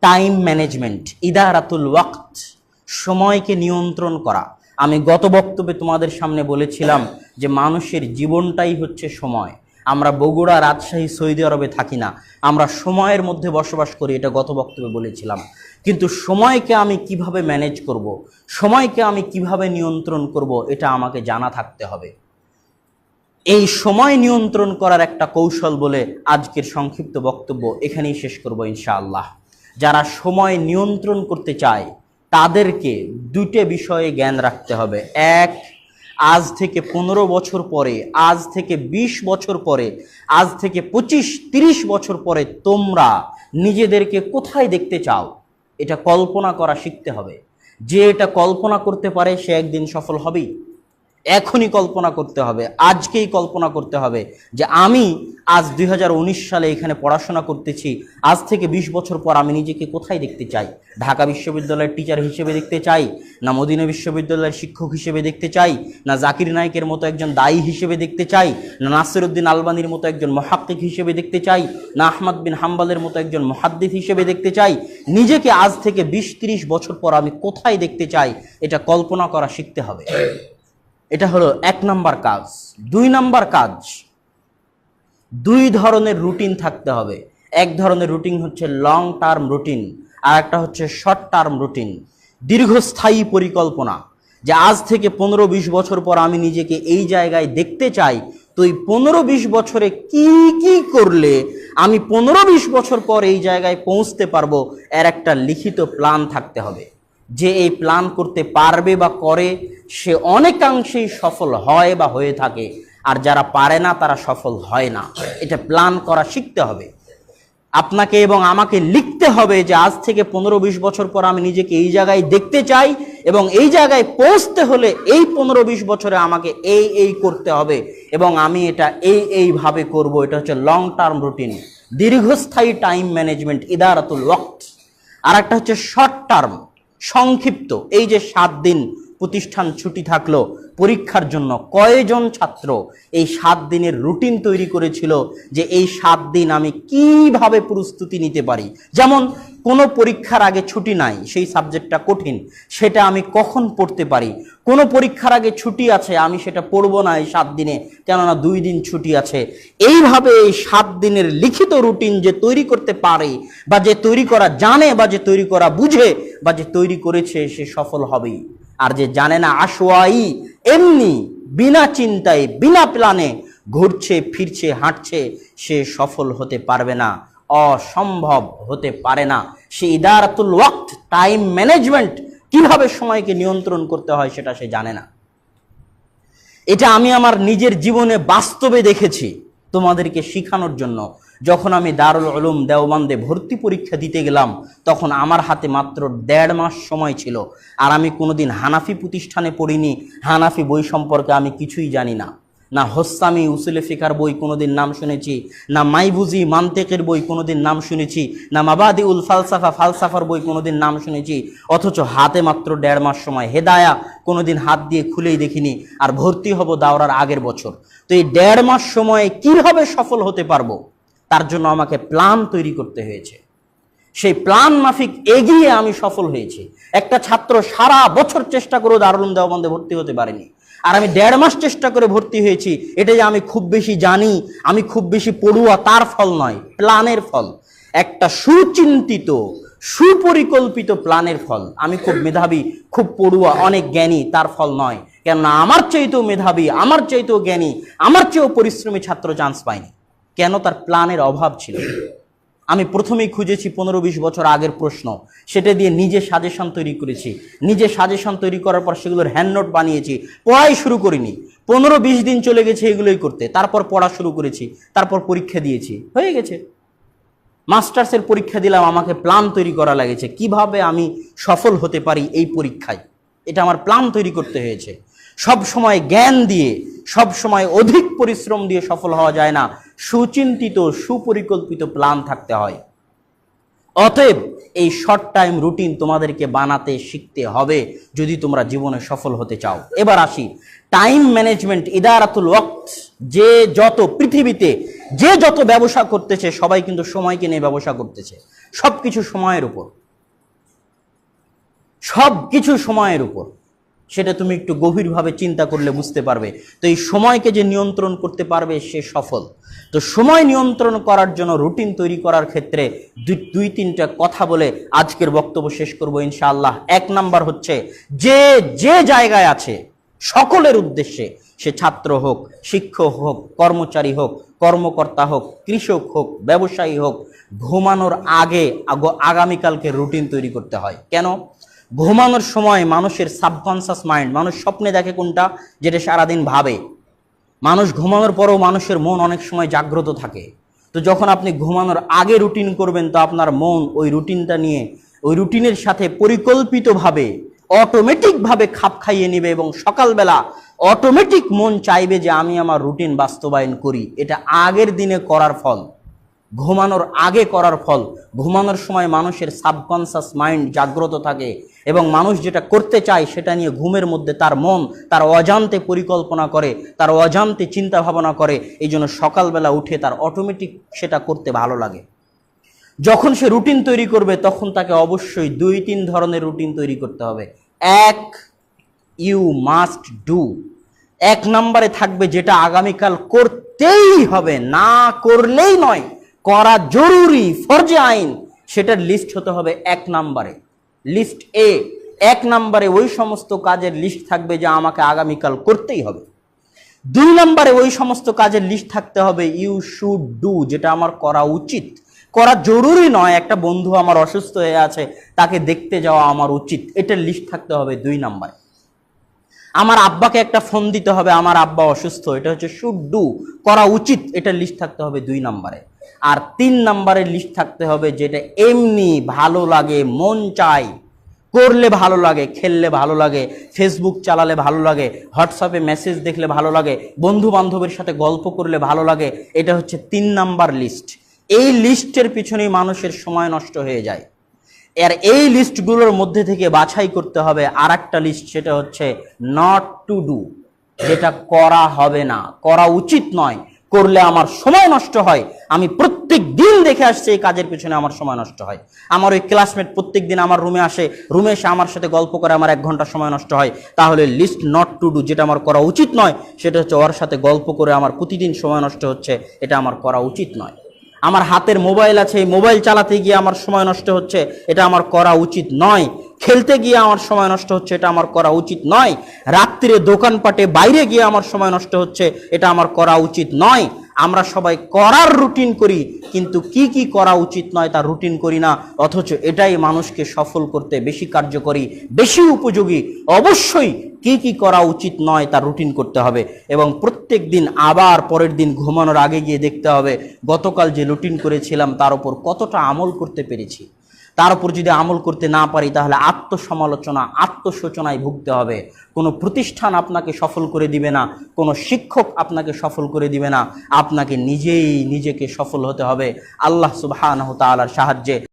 Time management ইদারাতুল ওয়াক্ত, সময়কে নিয়ন্ত্রণ করা। আমি গত বক্তব্যে তোমাদের সামনে বলেছিলাম যে মানুষের জীবনটাই হচ্ছে সময়। আমরা বগুড়া, রাজশাহী, সৌদি আরবে থাকি না। আমরা সময়ের মধ্যে বসবাস করি, এটা গত বক্তব্যে বলেছিলাম। কিন্তু সময়কে আমি কীভাবে ম্যানেজ করব। সময়কে আমি কীভাবে নিয়ন্ত্রণ করব? এটা আমাকে জানা থাকতে হবে। এই সময় নিয়ন্ত্রণ করার একটা কৌশল বলে আজকের সংক্ষিপ্ত বক্তব্য এখানেই শেষ করব ইনশাআল্লাহ। যারা সময় নিয়ন্ত্রণ করতে চায়, তাদেরকে দুটো বিষয়ে জ্ঞান রাখতে হবে। এক, আজ থেকে পনেরো বছর পরে, আজ থেকে ২০ বছর পরে, আজ থেকে পঁচিশ, তিরিশ বছর পরে তোমরা নিজেদেরকে কোথায় দেখতে চাও, এটা কল্পনা করা শিখতে হবে। যে এটা কল্পনা করতে পারে, সে একদিন সফল হবেই। এখনই কল্পনা করতে হবে, আজকেই কল্পনা করতে হবে যে আমি আজ দু হাজার উনিশ সালে এখানে পড়াশোনা করতেছি, আজ থেকে ২০ বছর পর আমি নিজেকে কোথায় দেখতে চাই? ঢাকা বিশ্ববিদ্যালয়ের টিচার হিসেবে দেখতে চাই, না মদিনা বিশ্ববিদ্যালয়ের শিক্ষক হিসেবে দেখতে চাই, না জাকির নায়কের মতো একজন দায়ী হিসেবে দেখতে চাই, না নাসিরুদ্দিন আলবানির মতো একজন মহাক্কিক হিসেবে দেখতে চাই, না আহমদ বিন হাম্বালের মতো একজন মহাদ্দিস হিসেবে দেখতে চাই, নিজেকে আজ থেকে বিশ তিরিশ বছর পর আমি কোথায় দেখতে চাই, এটা কল্পনা করা শিখতে হবে। এটা হলো এক নাম্বার কাজ। দুই নাম্বার কাজ, দুই ধরনের রুটিন থাকতে হবে। এক ধরনের রুটিন হচ্ছে লং টার্ম রুটিন, আর একটা হচ্ছে শর্ট টার্ম রুটিন। দীর্ঘস্থায়ী পরিকল্পনা, যে আজ থেকে পনেরো বিশ বছর পর আমি নিজেকে এই জায়গায় দেখতে চাই, তো এই পনেরো বিশ বছরে কি কি করলে আমি পনেরো বিশ বছর পর এই জায়গায় পৌঁছতে পারব, এর একটা লিখিত প্ল্যান থাকতে হবে। যে এই প্ল্যান করতে পারবে বা করে, সে অনেকাংশেই সফল হয় বা হয়ে থাকে। আর যারা পারে না, তারা সফল হয় না। এটা প্ল্যান করা শিখতে হবে। আপনাকে এবং আমাকে লিখতে হবে যে আজ থেকে পনেরো বিশ বছর পর আমি নিজেকে এই জায়গায় দেখতে চাই এবং এই জায়গায় পৌঁছতে হলে এই পনেরো বিশ বছরে আমাকে এই এই করতে হবে এবং আমি এটা এই এইভাবে করব। এটা হচ্ছে লং টার্ম রুটিন দীর্ঘস্থায়ী টাইম ম্যানেজমেন্ট ইদারাতুল ওয়াক্ত। আর একটা হচ্ছে শর্ট টার্ম সংক্ষিপ্ত। এই যে সাত দিন প্রতিষ্ঠান ছুটি থাকল পরীক্ষার জন্য। কয়জন ছাত্র এই সাত দিনের রুটিন তৈরি করেছিল যে এই সাত দিন আমি কীভাবে প্রস্তুতি নিতে পারি? যেমন, কোনো পরীক্ষার আগে ছুটি নাই, সেই সাবজেক্টটা কঠিন, সেটা আমি কখন পড়তে পারি? কোনো পরীক্ষার আগে ছুটি আছে, আমি সেটা পড়ব না এই সাত দিনে, কেননা দুই দিন ছুটি আছে। এইভাবে এই সাত দিনের লিখিত রুটিন যে তৈরি করতে পারে, বা যে তৈরি করা জানে, বা যে তৈরি করা বুঝে, বা যে তৈরি করেছে, সে সফল হবেই। আর যে জানে না আশোয়াই, এমনি বিনা চিন্তায়, বিনা প্ল্যানে ঘুরছে, ফিরছে, হাঁটছে, সে সফল হতে পারবে না, অসম্ভব হতে পারে না। সে ইদারাতুল ওয়াক্ত, টাইম ম্যানেজমেন্ট, কীভাবে সময়কে নিয়ন্ত্রণ করতে হয় সেটা সে জানে না। এটা আমি আমার নিজের জীবনে বাস্তবে দেখেছি, তোমাদেরকে শিখানোর জন্য। যখন আমি দারুল উলুম দেওবান্দে ভর্তি পরীক্ষা দিতে গেলাম, তখন আমার হাতে মাত্র দেড় মাস সময় ছিল। আর আমি কোনোদিন হানাফি প্রতিষ্ঠানে পড়িনি, হানাফি বই সম্পর্কে আমি কিছুই জানি না। না হোস্তামি উসুলে ফিকার বই কোনোদিন নাম শুনেছি, না মাইবুজি মান্তেকের বই কোনোদিন নাম শুনেছি, না মাবাদি উল ফালসাফা ফালসাফার বই কোনোদিন নাম শুনেছি, অথচ হাতে মাত্র দেড় মাস সময়। হেদায়া কোনোদিন হাত দিয়ে খুলেই দেখিনি, আর ভর্তি হব দাওরার আগের বছর। তো এই দেড় মাস সময়ে কীভাবে সফল হতে পারব? তার জন্য আমাকে প্ল্যান তৈরি করতে হয়েছে। সেই প্ল্যান মাফিক এগিয়ে আমি সফল হয়েছি। একটা ছাত্র সারা বছর চেষ্টা করেও দারুণ দেওবন্দে ভর্তি হতে পারেনি। আর আমি দেড় মাস চেষ্টা করে ভর্তি হয়েছি, এটা যে আমি খুব বেশি জানি, আমি খুব বেশি পড়ুয়া, তার ফল নয় প্ল্যানের ফল। একটা সুচিন্তিত, সুপরিকল্পিত প্ল্যানের ফল। আমি খুব মেধাবী, খুব পড়ুয়া, অনেক জ্ঞানী, তার ফল নয়। কেননা আমার চাইতেও মেধাবী, আমার চাইতেও জ্ঞানী, আমার চেয়েও পরিশ্রমী ছাত্র চান্স পায়নি কেন তার প্ল্যানের অভাব ছিল? আমি প্রথমেই খুঁজেছি পনেরো বিশ বছর আগের প্রশ্ন। সেটা দিয়ে নিজে সাজেশন তৈরি করেছি। নিজে সাজেশন তৈরি করার পর সেগুলোর হ্যান্ড নোট বানিয়েছি। পড়াই শুরু করিনি। পনেরো বিশ দিন চলে গেছে এগুলোই করতে। তারপর পড়া শুরু করেছি। তারপর পরীক্ষা দিয়েছি। হয়ে গেছে। মাস্টার্সের পরীক্ষা দিলাম, আমাকে প্ল্যান তৈরি করা লাগেছে। কীভাবে আমি সফল হতে পারি এই পরীক্ষায়? এটা আমার প্ল্যান তৈরি করতে হয়েছে। সব সময় জ্ঞান দিয়ে, সব সময় অধিক পরিশ্রম দিয়ে সফল হওয়া যায় না। সুচিন্তিত, সুপরিকল্পিত প্ল্যান থাকতে হয়। অতএব এই শর্ট টাইম রুটিন তোমাদেরকে বানাতে শিখতে হবে যদি তোমরা জীবনে সফল হতে চাও। এবার আসি। টাইম ম্যানেজমেন্ট ইদারাতুল ওয়াক্ত। যে যত পৃথিবীতে, যে যত ব্যবসা করতেছে, সবাই কিন্তু সময়কে নিয়ে ব্যবসা করতেছে। সব কিছু সময়ের উপর। সব কিছু সময়ের উপর। সেটা তুমি একটু গভীরভাবে চিন্তা করলে বুঝতে পারবে। তো এই সময়কে যে নিয়ন্ত্রণ করতে পারবে, সে সফল। তো সময় নিয়ন্ত্রণ করার জন্য রুটিন তৈরি করার ক্ষেত্রে দুই তিনটা কথা বলে আজকের বক্তব্য শেষ করব ইনশাআল্লাহ। এক নাম্বার হচ্ছে, যে যে জায়গায় আছে, সকলের উদ্দেশ্যে সে ছাত্র হোক, শিক্ষক হোক, কর্মচারী হোক, কর্মকর্তা হোক, কৃষক হোক, ব্যবসায়ী হোক, ঘুমানোর আগে আগামীকালকে রুটিন তৈরি করতে হয়। কেন? ঘুমানোর সময় মানুষের সাবকনসাস মাইন্ড মানুষ স্বপ্নে দেখে কোনটা যেটা সারাদিন ভাবে। মানুষ ঘুমানোর পরেও মানুষের মন অনেক সময় জাগ্রত থাকে। তো যখন আপনি ঘুমানোর আগে রুটিন করবেন, তো আপনার মন ওই রুটিনটা নিয়ে, ওই রুটিনের সাথে পরিকল্পিতভাবে অটোমেটিকভাবে খাপ খাইয়ে নেবে এবং সকালবেলা অটোমেটিক মন চাইবে যে আমি আমার রুটিন বাস্তবায়ন করি। এটা আগের দিনে করার ফল। ঘুমানোর আগে করার ফল। ঘুমানোর সময় মানুষের সাবকনসাস মাইন্ড জাগ্রত থাকে। এবং মানুষ যেটা করতে চায় সেটা নিয়ে ঘুমের মধ্যে তার মন তার অজান্তে পরিকল্পনা করে, তার অজান্তে চিন্তা ভাবনা করে, এই জন্য সকালবেলা উঠে তার অটোমেটিক সেটা করতে ভালো লাগে। যখন সে রুটিন তৈরি করবে, তখন তাকে অবশ্যই দুই তিন ধরনের রুটিন তৈরি করতে হবে। এক ইউ মাস্ট ডু এক নম্বরে থাকবে যেটা আগামীকাল করতেই হবে, না করলেই নয়, করা জরুরি, ফরজে আইন। সেটার লিস্ট হতে হবে এক নম্বরে। লিস্ট এ এক নম্বরে ওই সমস্ত কাজের লিস্ট থাকবে যা আমাকে আগামীকাল করতেই হবে। দুই নম্বরে ওই সমস্ত কাজের লিস্ট থাকতে হবে ইউ শুড ডু যেটা আমার করা উচিত। করা জরুরি নয়, একটা বন্ধু আমার অসুস্থ হয়ে আছে, তাকে দেখতে যাওয়া আমার উচিত। এটার লিস্ট থাকতে হবে দুই নম্বরে। আমার আব্বাকে একটা ফোন দিতে হবে, আমার আব্বা অসুস্থ এটা হচ্ছে শুড ডু করা উচিত, এটার লিস্ট থাকতে হবে দুই নম্বরে। আর তিন নম্বরের লিস্ট থাকতে হবে যেটা এমনি ভালো লাগে, মন চাই করলে ভালো লাগে, খেললে ভালো লাগে ফেসবুক চালালে ভালো লাগে হোয়াটসঅ্যাপে মেসেজ দেখলে ভালো লাগে বন্ধু বান্ধবের সাথে গল্প করলে ভালো লাগে, এটা হচ্ছে তিন নাম্বার লিস্ট এই লিস্টের পিছনেই মানুষের সময় নষ্ট হয়ে যায়। আর এই লিস্টগুলোর মধ্যে থেকে বাছাই করতে হবে আর একটা লিস্ট সেটা হচ্ছে নট টু ডু যেটা করা হবে না, করা উচিত নয়। করলে আমার সময় নষ্ট হয়। আমি প্রত্যেক দিন দেখে আসছি এই কাজের পিছনে আমার সময় নষ্ট হয়। আমার ওই ক্লাসমেট প্রত্যেক দিন আমার রুমে আসে রুমে এসে আমার সাথে গল্প করে আমার এক ঘণ্টা সময় নষ্ট হয়। তাহলে লিস্ট নট টু ডু যেটা আমার করা উচিত নয়, সেটা হচ্ছে ওর সাথে গল্প করে আমার প্রতিদিন সময় নষ্ট হচ্ছে, এটা আমার করা উচিত নয়। আমার হাতের মোবাইল আছে, এই মোবাইল চালাতে গিয়ে আমার সময় নষ্ট হচ্ছে, এটা আমার করা উচিত নয়। খেলতে গিয়ে আমার সময় নষ্ট হচ্ছে, এটা আমার করা উচিত নয়। রাত্রিরে দোকানপাটে বাইরে গিয়ে আমার সময় নষ্ট হচ্ছে, এটা আমার করা উচিত নয়। আমরা সবাই করার রুটিন করি, কিন্তু কি কি করা উচিত নয় তার রুটিন করি না, অথচ এটাই মানুষকে সফল করতে বেশি কার্যকরী, বেশি উপযোগী। অবশ্যই কি কি করা উচিত নয় তার রুটিন করতে হবে এবং প্রত্যেক দিন আবার পরের দিন ঘুমানোর আগে গিয়ে দেখতে হবে গতকাল যে রুটিন করেছিলাম তার উপর কতটা আমল করতে পেরেছি। তার উপর যদি আমল করতে না পারি, তাহলে আত্মসমালোচনা আত্মশোচনায় ভুগতে হবে। কোনো প্রতিষ্ঠান আপনাকে সফল করে দিবে না, কোনো শিক্ষক আপনাকে সফল করে দিবে না। আপনাকে নিজেই নিজেকে সফল হতে হবে। আল্লাহ সুবাহ তালার সাহায্যে।